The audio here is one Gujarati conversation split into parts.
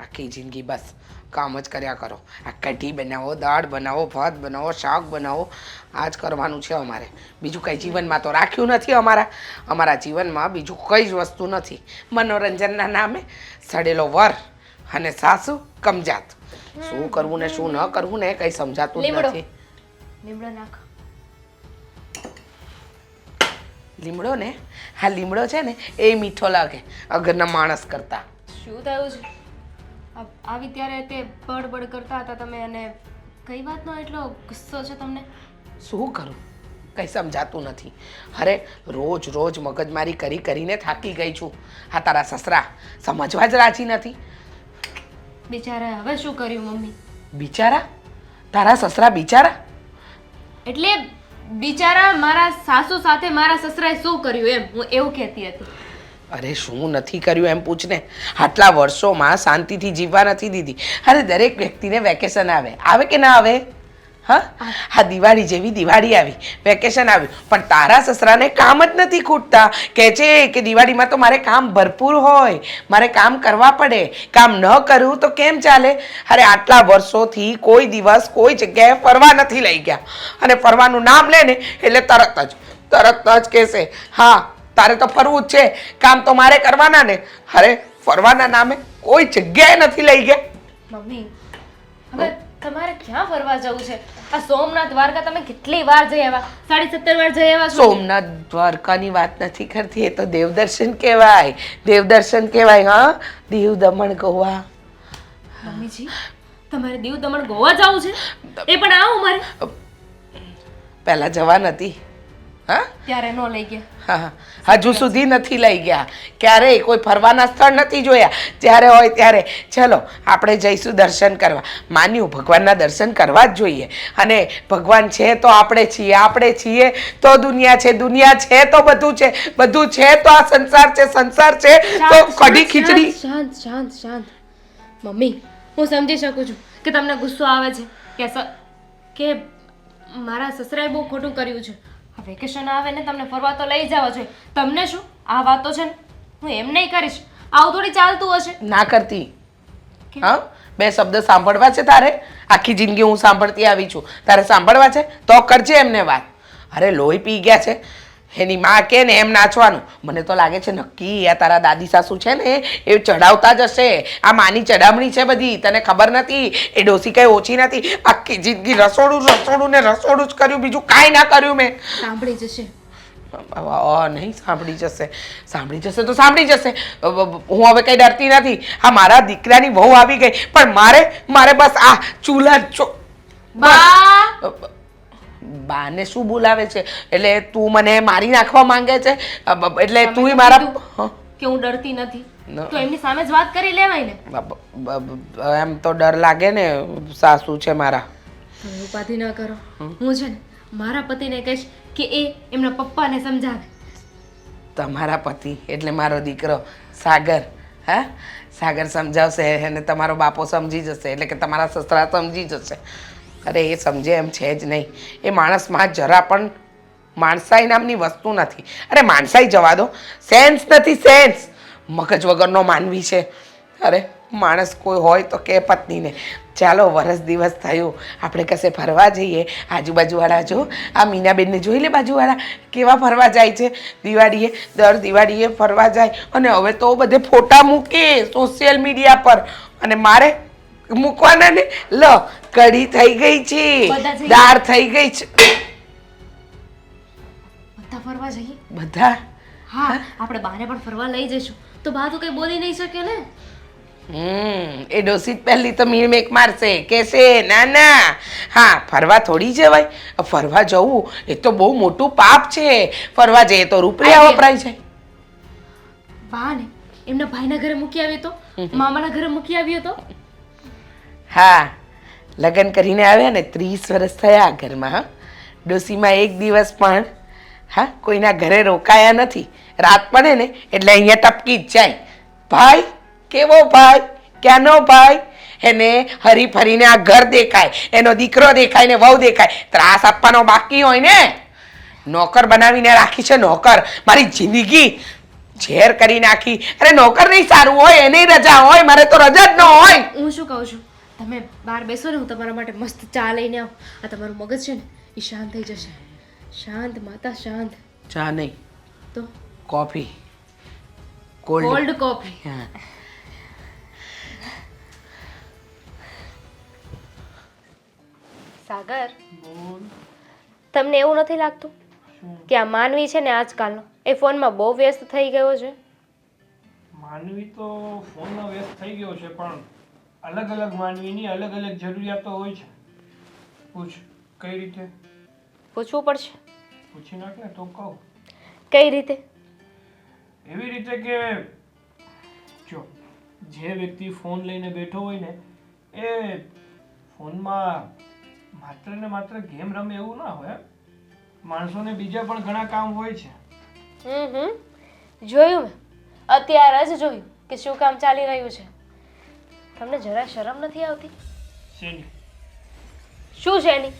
આખી જિંદગી બસ કામ જ કર્યા કરો. આ કઢી બનાવો દાળ બનાવો ભાત બનાવો શાક બનાવો. આ જ કરવાનું છે અમારે. બીજું કંઈ જીવનમાં તો રાખ્યું નથી અમારા. અમારા જીવનમાં બીજું કંઈ જ વસ્તુ નથી. મનોરંજનના નામે સડેલો વર અને સાસુ કમજાત. શું કરવું ને શું ન કરવું ને કંઈ સમજાતું નથી. લીમડો નાખ. લીમડો ને? હા લીમડો છે ને એ મીઠો લાગે. અગરના માણસ કરતા. શું થયું છે? આવી ત્યારે તે બડબડ કરતા હતા તમે અને કઈ વાતનો એટલો ગુસ્સો છે તમને? શું કરું? કંઈ સમજાતું નથી. અરે રોજ રોજ મગજમારી કરી કરીને થાકી ગઈ છું. હા તારા સસરા સમજવા જ રાજી નથી. બિચારા હવે શું કર્યું મમ્મી? બિચારા? તારા સસરા બિચારા? એટલે બિચારા મારા સાસુ સાથે મારા સસરાએ શું કર્યું એમ? હું એવું કહેતી હતી. અરે શું નથી કર્યું એમ પૂછને? આટલા વર્ષોમાં શાંતિથી જીવવા નથી દીધી. અરે દરેક વ્યક્તિને વેકેશન આવે. આવે કે ના આવે? હા? હા, દિવાળી જેવી દિવાળી આવી. વેકેશન આવ્યું. પણ તારા સસરાને કામ જ નથી ખૂટતા. કહે છે કે દિવાળીમાં તો મારે કામ ભરપૂર હોય. મારે કામ કરવા પડે. કામ ન કરું તો કેમ ચાલે? અરે આટલા વર્ષોથી કોઈ દિવસ કોઈ જગ્યાએ ફરવા નથી લઈ ગયા. અને ફરવાનું નામ લે ને એટલે તરત જ તરત જ કહેશે, હા તારે તો ફરવું જ છે. કામ તો મારે કરવાના ને. અરે ફરવાના નામે કોઈ જગ્યાએ નથી લઈ ગયા. મમ્મી હવે તમારે ક્યાં ફરવા જવું છે? આ સોમનાથ દ્વારકા તમે કેટલી વાર જઈ આવ્યા? સાડી સત્તર વાર જઈ આવ્યા સોમનાથ દ્વારકાની વાત નથી કરતી એ તો દેવદર્શન કહેવાય. દેવદર્શન કહેવાય હા? દીવ દમણ ગોવા. મમ્મીજી તમારે દીવ દમણ ગોવા જવું છે? એ પણ આ મારે. પહેલા જવા નથી. હા? ત્યારે નો લઈ ગયા. હા હા. હજુ સુધી નથી લઈ ગયા. ક્યારેય કોઈ ફરવાના સ્થળ નથી જોયા. જ્યારે હોય ત્યારે. ચલો આપણે જઈશું દર્શન કરવા. માન્યું ભગવાનના દર્શન કરવા જ જોઈએ. અને ભગવાન છે તો આપણે છીએ આપણે છીએ તો દુનિયા છે દુનિયા છે તો બધું છે. બધું છે તો આ સંસાર છે સંસાર છે તો કઢી ખીચડી. શાંત શાંત શાંત. મમ્મી હું સમજી શકું છું કે તમને ગુસ્સો આવે છે કે કે મારા સસરાએ બહુ ખોટું કર્યું છે. વેકેશન આવે ને તમને ફરવા તો લઈ જવા જોઈએ. તમને શું? આ વાતો છે ને હું એમ નહીં કરીશ. આવું થોડી ચાલતું હશે. ના કરતી. હા? બે શબ્દ સાંભળવા છે તારે? આખી જિંદગી હું સાંભળતી આવી છું. તારે સાંભળવા છે? તો કરજે એમને વાત. અરે લોહી પી ગયા છે. એની માં કે ને એમ નાચવાનું. મને તો લાગે છે નક્કી આ તારા દાદી સાસુ છે ને એ ચડાવતા જ હશે. આ માની ચડામણી છે બધી તને ખબર નથી? એ ડોસી કઈ ઓછી નથી? આખી જિંદગી રસોડું રસોડું ને રસોડું જ કર્યું બીજું કાંઈ ના કર્યું મેં. સાંભળી જશે. નહીં સાંભળી જશે. સાંભળી જશે તો સાંભળી જશે. હું હવે કઈ ડરતી નથી. આ મારા દીકરાની વહુ આવી ગઈ પણ મારે મારે બસ આ ચૂલા જ ચો બ- બાને શું બોલાવે છે? એટલે તું મને મારી નાખવા માંગે છે? એટલે તું મારા કે હું ડરતી નથી. તો એમની સામે જ વાત કરી લેવાય ને. એમ તો ડર લાગે ને સાસુ છે મારા. ઉપાધિ ન કરો. હું છે ને મારા પતિને કહીશ કે એ એમના પપ્પાને સમજાવે. તમારા પતિ એટલે મારો દીકરો સાગર હા? સાગર સમજાવશે અને તમારો બાપો સમજી જશે એટલે કે તમારા સસરા સમજી જશે. અરે, એ સમજે એમ છે જ નહીં. એ માણસમાં જરા પણ માણસાઈ નામની વસ્તુ નથી. અરે, માણસાઈ જવા દો. સેન્સ નથી, સેન્સ. મગજ વગરનો માનવી છે. અરે, માણસ કોઈ હોય તો કે પત્નીને. ચાલો, વરસ દિવસ થયું. આપણે કશે ફરવા જઈએ? આજુબાજુવાળા જો, આ મીનાબેનને જોઈ લે બાજુવાળા. કેવા ફરવા જાય છે? દિવાળીએ, દર દિવાળીએ ફરવા જાય. અને હવે તો બધે ફોટા મૂકે સોશિયલ મીડિયા પર. અને મારે મૂકવાના ને? લ કઢી થઈ ગઈ છે. દાળ થઈ ગઈ છે. બધા ફરવા જઈએ? બધા? હા આપણે બારે પણ ફરવા લઈ જઈશું. તો બા તો કઈ બોલી નહીં શકે ને? હમ એ ડોસી પહેલી તો મીણમેક મારશે. કહેશે ના ના હા ફરવા થોડી જવાય. ફરવા જવું એ તો બહુ મોટું પાપ છે. ફરવા જઈએ તો રૂપિયા વપરાય જાય. વાહ ને એમના ભાઈના ઘરે મૂકી આવ્યો તો? મામાના ઘરે મૂકી આવ્યો તો? હા, લગ્ન કરીને આવ્યા ને ત્રીસ વર્ષ થયા ઘરમાં, હા. ડોસીમાં એક દિવસ પણ, હા, કોઈના ઘરે રોકાયા નથી. રાત પડે ને એટલે અહીંયા ટપકી જ જાય. ભાઈ, કેવો ભાઈ? ક્યાંનો ભાઈ? એને હરી ફરીને આ ઘર દેખાય, એનો દીકરો દેખાય ને વહુ દેખાય. ત્રાસ આપવાનો બાકી હોય ને. નોકર બનાવીને રાખી છે નોકર. મારી જિંદગી ઝેર કરી નાખી. અરે નોકર નહીં, સારું હોય, એની રજા હોય, મારે તો રજા જ ન હોય. હું શું કહું છું? તમે બહાર બેસો ને હું તમારા માટે મસ્ત ચા લઈને આવું. આ તમારું મગજ છે ને એ શાંત થઈ જશે. શાંત માતા શાંત. ચા નહીં. તો? કોફી. કોલ્ડ. કોફી. હા. સાગર તમને એવું નથી લાગતું કે આ માનવી છે ને આજકાલનો? એ ફોનમાં બહુ વ્યસ્ત થઈ ગયો છે? માનવી તો ફોનમાં વ્યસ્ત થઈ ગયો છે પણ અલગ અલગ માનવીની અલગ અલગ જરૂરિયાતો હોય છે. પૂછ કઈ રીતે? પૂછવું પડશે. પૂછી નાખ ને તો કહું. કઈ રીતે? એવી રીતે કે જો જે વ્યક્તિ ફોન લઈને બેઠો હોય ને એ ફોનમાં માત્ર ને માત્ર ગેમ રમે એવું ના હોય માણસોને બીજા પણ ઘણા કામ હોય છે. હમ હમ. જોયું મેં. અત્યારે જ જોયું કે શું કામ ચાલી રહ્યું છે. તમને જરા શરમ નથી આવતી? શેની? શું એની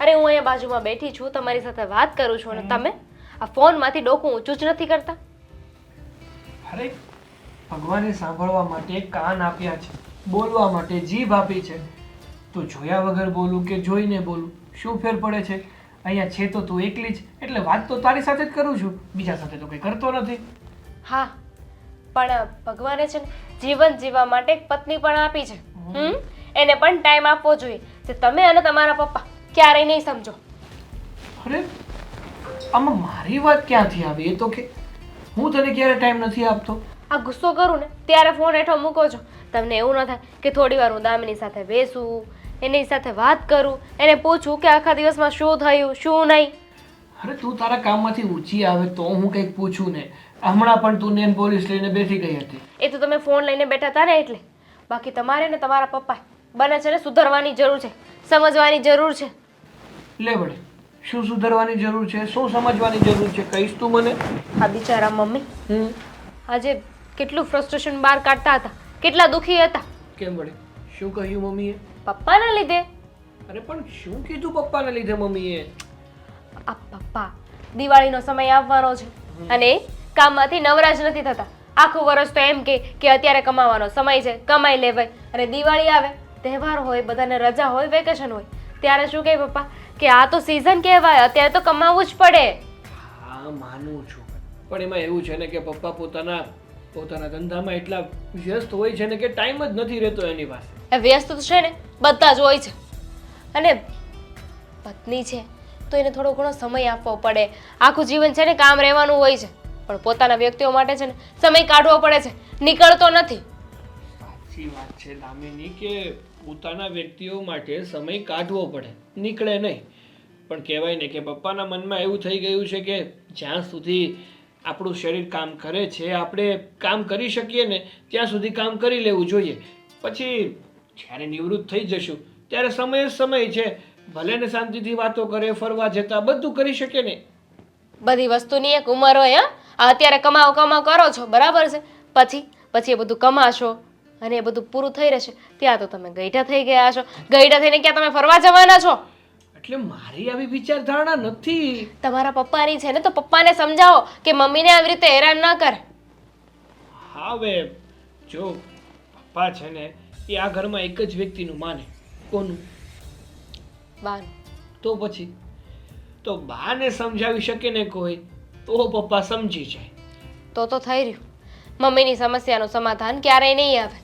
અરે હું અહીંયા બાજુમાં બેઠી છું તમારી સાથે વાત કરું છું અને તમે આ ફોનમાંથી ડોકું ઊંચું જ નથી કરતા? અરે ભગવાને સાંભળવા માટે કાન આપ્યા છે બોલવા માટે જીભ આપી છે. તો જોયા વગર બોલું કે જોઈને બોલું? શું ફેર પડે છે? અહીંયા છે તો તું એકલી જ એટલે વાત તો તારી સાથે જ કરું છું. બીજા સાથે તો કંઈ કરતો નથી. હા પણ ભગવાને છે ને જીવન જીવવા માટે એક પત્ની પણ આપી છે. હમ. એને પણ ટાઈમ આપવો જોઈએ. જે તમે અને તમારા પપ્પા ક્યારેય નહીં સમજો. અરે આમાં મારી વાત ક્યાંથી આવી? એ તો કે હું તને ક્યારે ટાઈમ નથી આપતો? આ ગુસ્સો કરું ને ત્યારે ફોન હેઠો મૂકો છો. તમને એવું ન થાય કે થોડી વાર હું દામિની સાથે બેસું એની સાથે વાત કરું એને પૂછું કે આખા દિવસમાં શું થયું શું નહીં. અરે તું તારા કામમાંથી ઊંચી આવે તો હું કંઈક પૂછું ને. હમણાં પણ તું નેન પોલીસ લઈને બેઠી ગઈ હતી. એ તો તમે ફોન લઈને બેઠા હતા ને એટલે. બાકી તમારે ને તમારા પપ્પા બને છે ને સુધરવાની જરૂર છે સમજવાની જરૂર છે. લે વડે શું સુધારવાની જરૂર છે? શું સમજવાની જરૂર છે? કહીશ તું મને. આ બિચારા મમ્મી. આજે કેટલું ફ્રસ્ટ્રેશન બહાર કાઢતા હતા કેટલા દુખી હતા. કેમ વડે શું કહ્યું મમ્મીએ? પપ્પાના લીધે. અરે પણ શું કીધું પપ્પાના લીધે મમ્મીએ? આ પપ્પા દિવાળીનો સમય આવવાનો છે. અને કામમાંથી નવરા જ નથી થતા. આખું વર્ષ તો એમ કે કે અત્યારે કમાવાનો સમય છે કમાઈ લેવાય. અને દિવાળી આવે તહેવાર હોય બધાને રજા હોય વેકેશન હોય. ત્યારે શું કહે પપ્પા? કે આ તો સિઝન કહેવાય અત્યારે તો કમાવવું જ પડે. હા માનું છું. પણ એમાં એવું છે ને કે પપ્પા પોતાના પોતાના ધંધામાં એટલા વ્યસ્ત હોય છે ને કે ટાઈમ જ નથી રહેતો એની પાસે. એ વ્યસ્ત તો છે ને બધા જ હોય છે. અને પત્ની છે તો એને થોડો ઘણો સમય આપવો પડે. આખું જીવન છે ને કામ રહેવાનું હોય છે. પણ પોતાના વ્યક્તિઓ માટે છે ને સમય કાઢવો પડે છે. નીકળતો નથી. સાચી વાત છે દામિની કે પોતાના વ્યક્તિઓ માટે સમય કાઢવો પડે. નીકળે નહીં. પણ કહેવાય ને કે પપ્પાના મનમાં એવું થઈ ગયું છે કે જ્યાં સુધી આપણું શરીર કામ કરે છે આપણે કામ કરી શકીએ ને ત્યાં સુધી કામ કરી લેવું જોઈએ. પછી જ્યારે નિવૃત્ત થઈ જશું ત્યારે સમય સમય છે. ભલે ને શાંતિથી વાતો કરે ફરવા જતા બધું કરી શકે ને. બધી વસ્તુની એક ઉંમર હોય હા? અત્યારે કમાઓ કમાઓ કરો છો બરાબર છે? પછી પછી એ બધું કમાશો અને એ બધું પૂરું થઈ રહેશે. ત્યાં તો તમે ગઈઢા થઈ ગયા છો. ગઈઢા થઈને ક્યાં તમે ફરવા જવાના છો? એટલે મારી આવી વિચારધારણા નથી. તમારા પપ્પાની છે ને તો પપ્પાને સમજાવો કે મમ્મીને આવી રીતે હેરાન ન કરે. હા હવે જો પપ્પા છે ને એ આ ઘરમાં એક જ વ્યક્તિનું માને. કોનું? બાનું. તો પછી? તો બાને સમજાવી શકે ને કોઈ? તો પપ્પા સમજી જાય. તો તો થઈ રહ્યું. મમ્મીની સમસ્યાનું સમાધાન ક્યારેય નહીં આવે.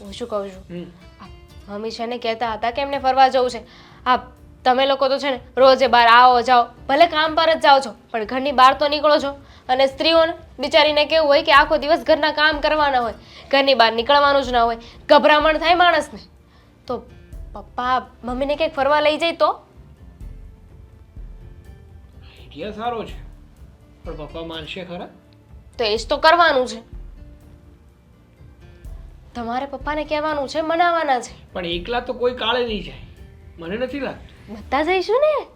હું શું કહું છું? આ મમ્મી છે ને કહેતા હતા કે એમને ફરવા જવું છે. આ તમે લોકો તો છે ને રોજે બહાર આવો જાઓ. ભલે કામ પર જ જાઓ છો પણ ઘરની બહાર તો નીકળો છો. અને સ્ત્રીઓને બિચારીને કેવું હોય કે આખો દિવસ ઘરના કામ કરવાના હોય. ઘરની બહાર નીકળવાનું જ ના હોય. ગભરામણ થાય માણસને. તો પપ્પા મમ્મીને કંઈક ફરવા લઈ જાય તો? આઈડિયા સારો છે. પણ પપ્પા માનશે ખરા? તો એ જ તો કરવાનું છે. તમારે પપ્પાને કહેવાનું છે મનાવવાના છે. પણ એકલા તો કોઈ કાળે નહીં જાય. મને નથી લાગતું. બધા જઈશું ને?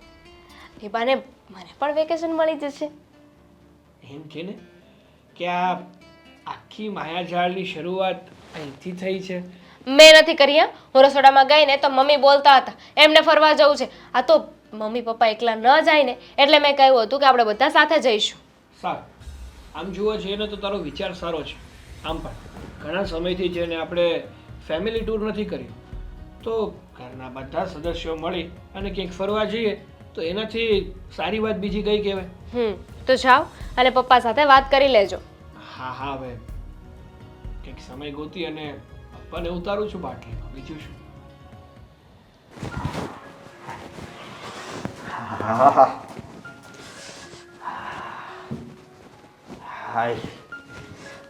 એ બાને મને પણ વેકેશન મળી જશે. એમ છે ને કે આ આખી માયાજાળની શરૂઆત અહીંથી થઈ છે. મેં નથી કરી હું રસોડામાં ગઈ ને તો મમ્મી બોલતા હતા એમને ફરવા જવું છે. આ તો મમ્મી પપ્પા એકલા ન જાય ને એટલે મેં કહ્યું હતું કે આપણે બધા સાથે જઈશું. સારું. આમ જુઓ છે ને તો તારો વિચાર સારો છે. આમ પણ. ઘણા સમયથી જેને આપણે ફેમિલી ટૂર નથી કર્યું તો ઘરના બધા સદસ્યો મળી અને ક્યાંક ફરવા જઈએ તો એનાથી સારી વાત બીજી કઈ કહેવાય? હમ તો જાઓ અને પપ્પા સાથે વાત કરી લેજો. હા હા હવે. કંઈક સમય ગોતી અને પપ્પાને ઉતારું છું બાટલીમાં. બીજું શું? હાય.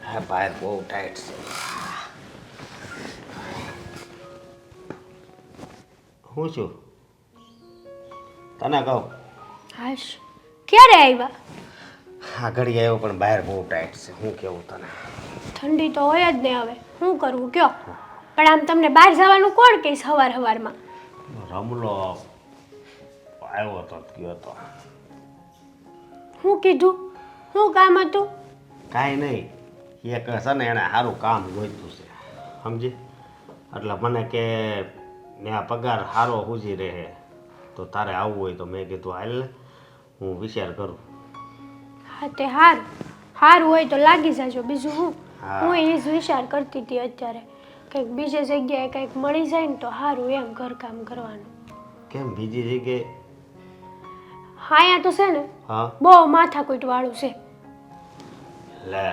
હા બહાર બહુ ટાઈટ છે. હું છું? તને કહું? હાશ. ક્યારે આવ્યા? હા ઘડી આવ્યો પણ બહાર બહુ ટાઈટ છે. હું કેવું તને? ઠંડી તો હોય જ ને હવે. શું કરવું કયો? પણ આમ તમને બહાર જવાનું કોણ કે સવાર સવારમાં રમલો. આવ્યો તો કયો ગયો તો શું કીધું? શું કામ હતું? કાંઈ નહીં. એક છે ને એણે સારું કામ ગોઈતું છે. સમજી? એટલે મને કે ને આ પગાર સારો સૂજી રહે. તો તારે આવવું હોય તો મેં કીધું હાલ હું વિચાર કરું. હા તે હાર. સારું હોય તો લાગી જાજો. બીજું હું? હું. એ જ વિચાર કરતી હતી અત્યારે. કંઈક બીજી જગ્યાએ કંઈક મળી જાય ને તો સારું એમ ઘરકામ કરવાનું. કેમ? બીજી જગ્યાએ હા યા તો છે ને હા. બહુ માથાકૂટ વાળું છે. લે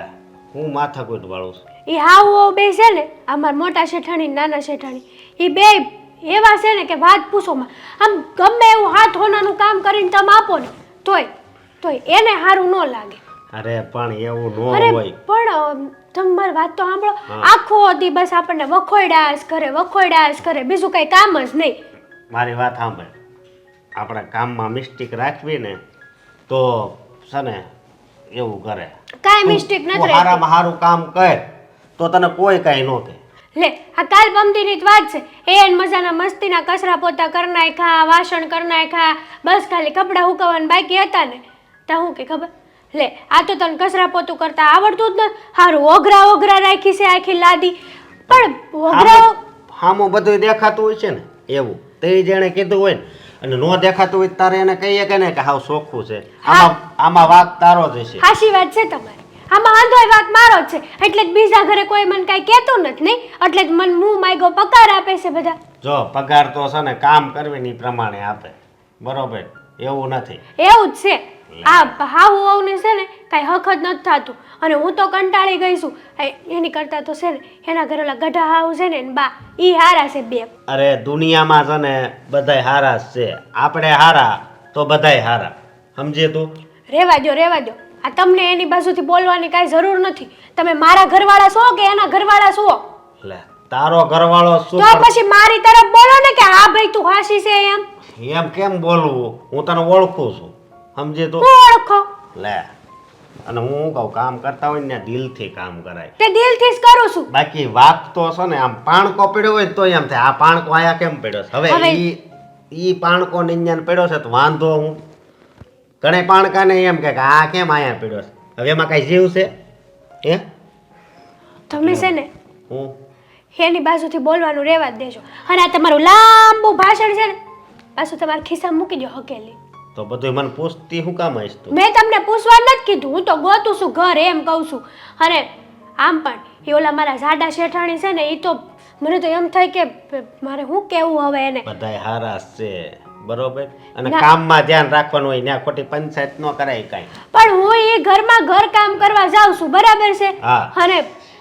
હું માથાકૂટ વાળું છું એ હાવ બે છે ને અમાર મોટા શેઠાણી ને નાના શેઠાણી. એ બે એવા છે ને કે વાત પૂછો માં. આમ ગમે એવું હાથ હોનાનું કામ કરીને તમે આપો ને તોય તોય એને સારું ન લાગે. અરે પણ એવું અરે ન હોય. પણ તમે મારી વાત તો સાંભળો. આખો દી બસ આપણને વખોડાશ કરે વખોડાશ કરે બીજું કઈ કામ જ નહીં. મારી વાત સાંભળ. આપણા કામમાં મિસ્ટેક રાખવી ને તો છે ને એવું કરે. કાંઈ તું- મિસ્ટેક તું નથી રહેતી હારામાં કામ કર તો તને કોઈ કાંઈ ન કહે. લે આ કાલ પમતીની જ વાત છે. એ એન મજાના મસ્તીના કચરા પોતા કર નાખ્યા વાસણ કર નાખ્યા બસ ખાલી કપડાં હુકવવાના બાકી હતા ને. તા હું કે ખબર? લે આ તો તને કચરા પોતું કરતા આવડતું જ ન. હારું ઓઘરા ઓઘરા રાખી છે આખી લાદી. પણ ઓઘરા હામું બધું દેખાતું હોય છે ને એવું. તે જેણે કીધું હોય ને અને નો દેખાતું હોય તારે એને કહીએ કે ને કે હાવ સોખું છે. આમાં આમાં વાક તારો જ છે હાશી વાત છે તમારી. આમાં વાંધો વાત મારો જ છે. એટલે બીજા ઘરે કોઈ મને કાંઈ કહેતું નથી નહીં? એટલે મને મું માયગો પગાર આપે છે બધા. જો પગાર તો છે ને કામ કરવી ની પ્રમાણે આપે. બરોબર? એવું નથી. એવું જ છે. આ ભાવ હાવને છે ને કાંઈ જ નથી થતું. અને હું તો કંટાળી ગઈ છું. એની કરતાં તો છે ને એના ઘરે ઓલા ગઢા હાવ છે ને બા ઈ હારા છે બે. અરે દુનિયામાં છે ને બધાય હારા છે. આપણે હારા તો બધાય હારા. સમજે તું? રેવા દો રેવા દો આ તમને એની બાજુથી બોલવાની કાંઈ જરૂર નથી. તમે મારા ઘરવાળા છો કે એના ઘરવાળા છો? લે તારો ઘરવાળો શું તો પછી મારી તરફ બોલો ને કે હા ભાઈ તું હાસી છે એમ? એમ કેમ બોલવું? હું તને ઓળખું છું. સમજે તું? ઓળખો. લે. અને હું કહું કામ કરતા હોય ને દિલથી કામ કરાય. તે દિલથી જ કરું છું. બાકી વાત તો છે ને આમ પાણકો પડ્યો હોય ને તો એમ થાય. આ પાણકો આયા કેમ પડ્યો છે? હવે ઈ ઈ પાણકો નિંજાને પડ્યો છે તો વાંધો હું. ઘણા પાણકાને એમ કે કે આ કેમ આયા પડ્યો છે? હવે એમાં કાંઈ જીવ છે? હે? તમે છે ને હું? એની બાજુથી બોલવાનું રહેવા જ દેજો. અને આ તમારું લાંબુ ભાષણ છે ને પાછું તમારા ખિસ્સામાં મૂકી દો હકેલી. તો બધું મને પૂછતી હું કામ આવીશ તું? મેં તમને પૂછવા નથી કીધું. હું તો ગોતું છું ઘર એમ કહું છું. અને આમ પણ એ ઓલા મારા જાડા શેઠાણી છે ને એ તો મને તો એમ થાય કે મારે શું કેવું હવે એને? બધાય હારા છે બરોબર? અને ના. કામમાં ધ્યાન રાખવાનું હોય ત્યાં ખોટી પંચાયત ન કરાય કાંઈ. પણ હું એ ઘરમાં ઘર કામ કરવા જાઉં છું બરાબર છે? અને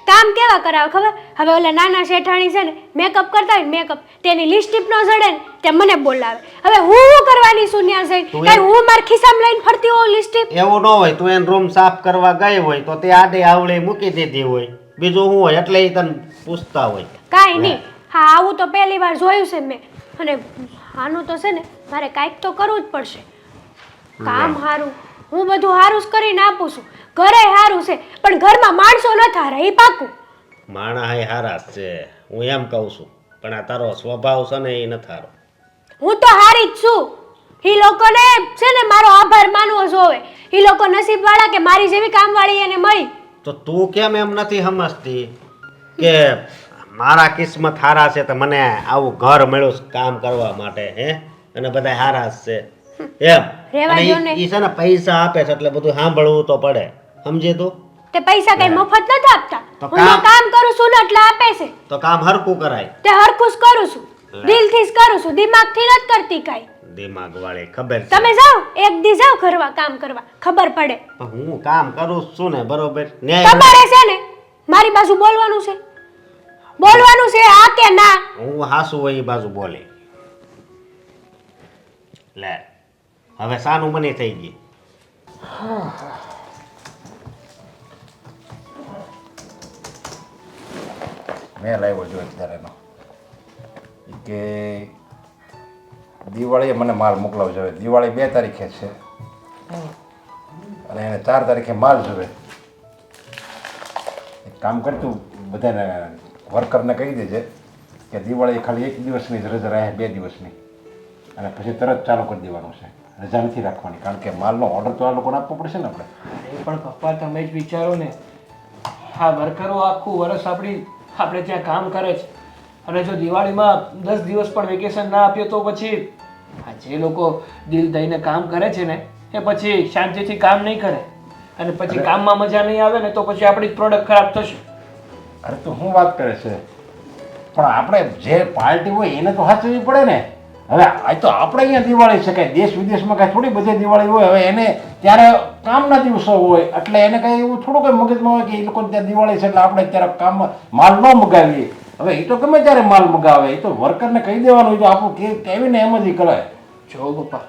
કામ કેવા કરાવે ખબર? હવે ઓલા નાના શેઠાણી છે ને મેકઅપ કરતા હોય મેકઅપ તેની લિપસ્ટિક નો જડે ને તે મને બોલાવે. હવે હું હું કરવાની છું? ત્યાં જઈને તું કઈ હું માર ખિસ્સામાં લઈને ફરતી હોઉં લિપસ્ટિક એવું ન હોય તું એન રૂમ સાફ કરવા ગઈ હોય તો તે આડે આવડે મૂકી દીધી હોય. બીજું શું હોય? એટલે ઈ તને પૂછતા હોય. કાંઈ નહીં. હા આવું તો પહેલી વાર જોયું છે મેં. અને આનું તો છે ને મારે કાંઈક તો કરવું જ પડશે. કામ સારું હું બધું સારું જ કરીને આપું છું. ઘરે સારું છે પણ ઘરમાં માણસો ન થાય એ પાકું. માણા હાય હારા જ છે હું એમ કહું છું પણ આ તારો સ્વભાવ છે ને એ ન થારો. હું તો હારી જ છું. એ લોકોને છે ને મારો આભાર માનવો જોવે. એ લોકો નસીબવાળા કે મારી જેવી કામવાળી એને મળી. તો તું કેમ એમ નથી સમજતી કે મારા કિસ્મત હારા છે તો મને આવું ઘર મળ્યું કામ કરવા માટે હે? અને બધા હારા છે. એમ. અને ઈ- ને. ઈ છે ને પૈસા આપે છે એટલે બધું સાંભળવું તો પડે. સમજે તો? તે પૈસા કઈ મફત નથી આપતા. તો હું કામ- કરું છું ને એટલે આપે છે. તો કામ હરકું કરાય. તે હરખું જ કરું છું. લે. દિલથી જ કરું છું. દિમાગથી નથી કરતી કાંઈ. દિમાગ વાળે ખબર તમે જાઓ એક દી જાઓ કરવા કામ કરવા. ખબર પડે. હું કામ કરું છું ને બરોબર? તમારે છે ને? મારી બાજુ બોલવાનું છે. બોલવાનું છે આ કે ના? હું હાસુ હોય એ બાજુ બોલે. લે. હવે સાનું મને થઈ ગઈ મેં લાવ્યો જો અત્યારેનો કે દિવાળીએ મને માલ મોકલાવવો જોઈએ દિવાળી બે તારીખે છે. અને એને ચાર તારીખે માલ જોવે. એક કામ કરતું બધાને વર્કરને કહી દેજે કે દિવાળી ખાલી એક દિવસની જ રજા રહે, બે દિવસની. અને પછી તરત ચાલુ કરી દેવાનું છે. રજા નથી રાખવાની, કારણ કે માલનો ઓર્ડર તો આ લોકોને આપવો પડશે ને આપણે. એ પણ પપ્પા, તમે જ વિચારો ને. હા વર્કરો આખું વર્ષ આપણી આપણે ત્યાં કામ કરે છે. અને જો દિવાળીમાં દસ દિવસ પણ વેકેશન ના આપીએ તો પછી આ જે લોકો દિલ દઈને કામ કરે છે ને એ પછી શાંતિથી કામ નહીં કરે. અને પછી કામમાં મજા નહીં આવે ને તો પછી આપણી પ્રોડક્ટ ખરાબ થશે. અરે તો શું વાત કરે છે? પણ આપણે જે પાર્ટી હોય એને તો સાચવવી પડે ને. હવે આ તો આપણે અહીંયા દિવાળી કાંઈ દેશ વિદેશમાં કાંઈ થોડી બધી દિવાળી હોય, હવે એને ત્યારે કામના દિવસો હોય, એટલે એને કાંઈ એવું થોડું કંઈ મગજમાં હોય કે એ લોકો ત્યાં દિવાળી છે એટલે આપણે ત્યારે કામ માલ ન મગાવીએ. હવે એ તો ગમે ત્યારે માલ મગાવે એ તો વર્કરને કહી દેવાનું તો આપણું કે કેવીને એમ જ કરે. જો પપ્પા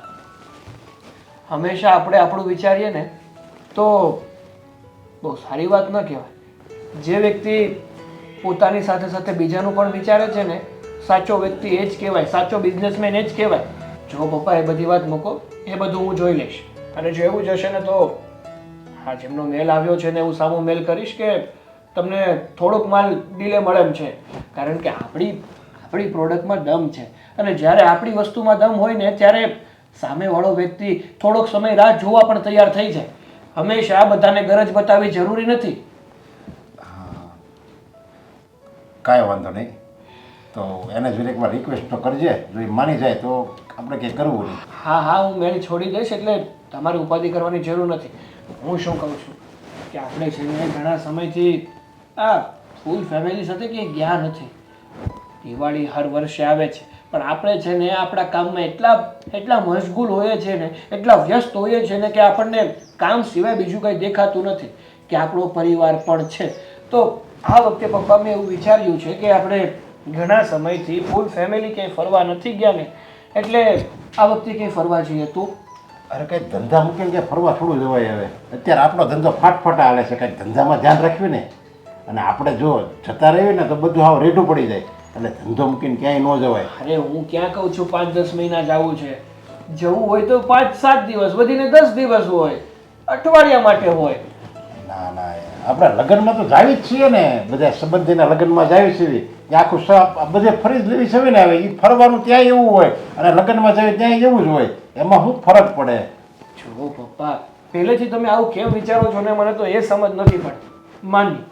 હંમેશા આપણે આપણું વિચારીએ ને, તો બહુ સારી વાત ન કહેવાય. જે વ્યક્તિ પોતાની સાથે સાથે બીજાનું પણ વિચારે છે ને સાચો વ્યક્તિ એ જ કહેવાય, સાચો બિઝનેસમેન એ જ કહેવાય. જો પપ્પા એ બધી વાત મૂકો, એ બધું હું જોઈ લઈશ. અને જો એવું જ હશે ને તો હા જેમનો મેલ આવ્યો છે ને હું સામો મેલ કરીશ કે તમને થોડોક માલ ડીલે મળે એમ છે. કારણ કે આપણી આપણી પ્રોડક્ટમાં દમ છે. અને જ્યારે આપણી વસ્તુમાં દમ હોય ને ત્યારે સામેવાળો વ્યક્તિ થોડોક સમય રાહ જોવા પણ તૈયાર થઈ જાય. હંમેશા આ બધાને ગરજ બતાવવી જરૂરી નથી. કાંઈ વાંધો નહીં. તો એને જો એકવાર રિક્વેસ્ટ તો કરજે. જો એ માની જાય તો આપણે કંઈ કરવું નહીં. હા હા, હું મેલ છોડી દઈશ એટલે તમારે ઉપાધિ કરવાની જરૂર નથી. હું શું કહું છું? કે આપણે છે ને ઘણા સમયથી આ ફૂલ ફેમિલી સાથે ક્યાંય ગયા નથી. દિવાળી હર વર્ષે આવે છે. પણ આપણે છે ને આપણા કામમાં એટલા એટલા મશગુલ હોઈએ છીએ ને, એટલા વ્યસ્ત હોઈએ છીએ ને કે આપણને કામ સિવાય બીજું કંઈ દેખાતું નથી. કે આપણો પરિવાર પણ છે. તો આ વખતે પપ્પા મેં એવું વિચાર્યું છે કે આપણે ઘણા સમયથી ફૂલ ફેમિલી ક્યાંય ફરવા નથી ગયા ને એટલે આ વખતે ક્યાંય ફરવા જઈએ તું? અરે કંઈક ધંધા મૂકીને કે ફરવા થોડું જવાય હવે. અત્યારે આપણો ધંધો ફાટફાટા હાલે છે કંઈક ધંધામાં ધ્યાન રાખ્યું ને. અને આપણે જો જતા રહીએ ને તો બધું હાવ રેઢું પડી જાય. એટલે ધંધો મૂકીને ક્યાંય ન જવાય. અરે હું ક્યાં કહું છું પાંચ દસ મહિના જવું છે. જવું હોય તો પાંચ સાત દિવસ વધીને દસ દિવસ હોય અઠવાડિયા માટે હોય. ના ના આપણે લગ્નમાં તો જાવી જ છીએ ને. બધા સંબંધીના લગ્નમાં જાવી છીએ. એ આખું બધે ફરી જ લેવી છે ને હવે એ ફરવાનું ત્યાં એવું હોય અને લગ્નમાં જવે ત્યાં એવું જ હોય. એમાં શું ફરક પડે? જો પપ્પા પહેલેથી તમે આવું કેમ વિચારો છો ને મને તો એ સમજ નથી પડતી. માની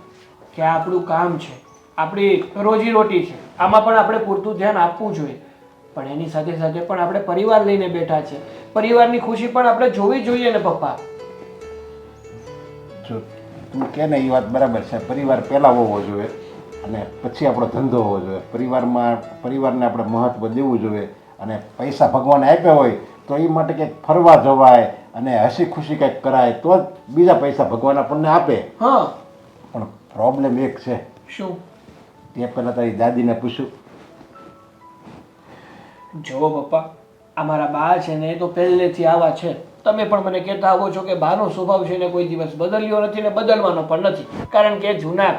કે આપણું કામ છે આપણી રોજી રોટી છે આમાં પણ આપણે પૂરતું ધ્યાન આપવું જોઈએ. પણ એની સાથે સાથે પણ આપણે પરિવાર લઈને બેઠા છે. પરિવારની ખુશી પણ આપણે જોવી જોઈએ ને પપ્પા. જો તું કે ને એ વાત બરાબર છે. પરિવાર પહેલાં હોવો જોઈએ. અને પછી આપણો ધંધો હોવો જોઈએ. પરિવારમાં પરિવારને આપણે મહત્ત્વ દેવું જોઈએ અને પૈસા ભગવાને આપ્યા હોય તો એ માટે કંઈક ફરવા જવાય અને હસી ખુશી કંઈક કરાય તો જ બીજા પૈસા ભગવાન આપણને આપે. હા. પણ પ્રોબ્લેમ એક છે. શું? તે પહેલાં તારી દાદીને પૂછ્યું જુઓ પપ્પા અમારા બા છે ને એ તો પહેલેથી આવા છે. તમે પણ મને કહેતા આવો છો કે બાનો સ્વભાવ છે ને કોઈ દિવસ બદલ્યો નથી ને બદલવાનો પણ નથી. કારણ કે જૂના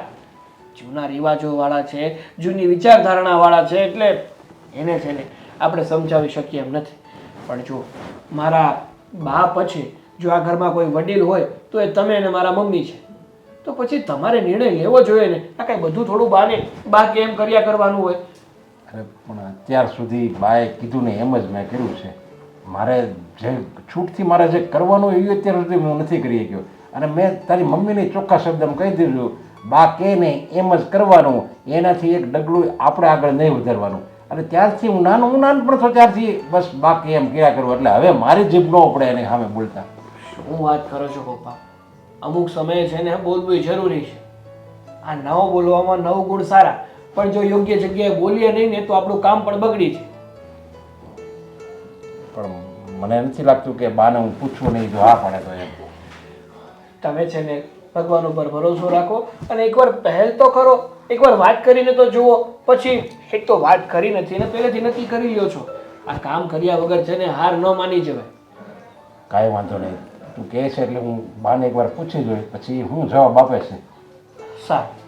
જૂના રિવાજોવાળા છે, જૂની વિચારધારણાવાળા છે, એટલે એને છે ને આપણે સમજાવી શકીએ એમ નથી. પણ જો મારા બા પછી જો આ ઘરમાં કોઈ વડીલ હોય, તો એ તમે અને મારા મમ્મી છે. તો પછી તમારે નિર્ણય લેવો જોઈએ ને. આ કાંઈ બધું થોડું બાને બા કેમ કર્યા કરવાનું હોય. અરે, પણ અત્યાર સુધી બાએ કીધું ને એમ જ મેં કર્યું છે. મારે જે છૂટથી મારે જે કરવાનું એવું એ અત્યાર સુધી હું નથી કરી શક્યો. અને મેં તારી મમ્મીને ચોખ્ખા શબ્દમાં કહી દીધું. બા કે નહીં એમ જ કરવાનું એનાથી એક ડગલું આપણે આગળ નહીં વધારવાનું. અને ત્યારથી હું નાનું હું નાનપણ તો ત્યારથી બસ બા કે એમ કર્યા કરું. એટલે હવે મારી જીભ ન પડે એને સામે બોલતા. હું વાત કરો છો પપ્પા? અમુક સમયે છે ને બોલવું જરૂરી છે. આ નવો બોલવામાં નવ ગુણ સારા પણ જો યોગ્ય જગ્યાએ બોલીએ નહીં ને તો આપણું કામ પણ બગડી છે પણ મને નથી લાગતું કે બાને હું પૂછવું નહીં જો હા પડે તો એમ. તમે છે ને ભગવાન ઉપર ભરોસો રાખો. અને એકવાર પહેલ તો કરો એકવાર વાત કરીને તો જુઓ. પછી એક તો વાત કરી નથી ને પહેલેથી નક્કી કરી લ્યો છો. આ કામ કર્યા વગર છે ને હાર ન માની જવાય. કાંઈ વાંધો નહીં. તું કહે છે એટલે હું બાને એકવાર પૂછી જોઈ પછી હું જવાબ આપે છે. સારું.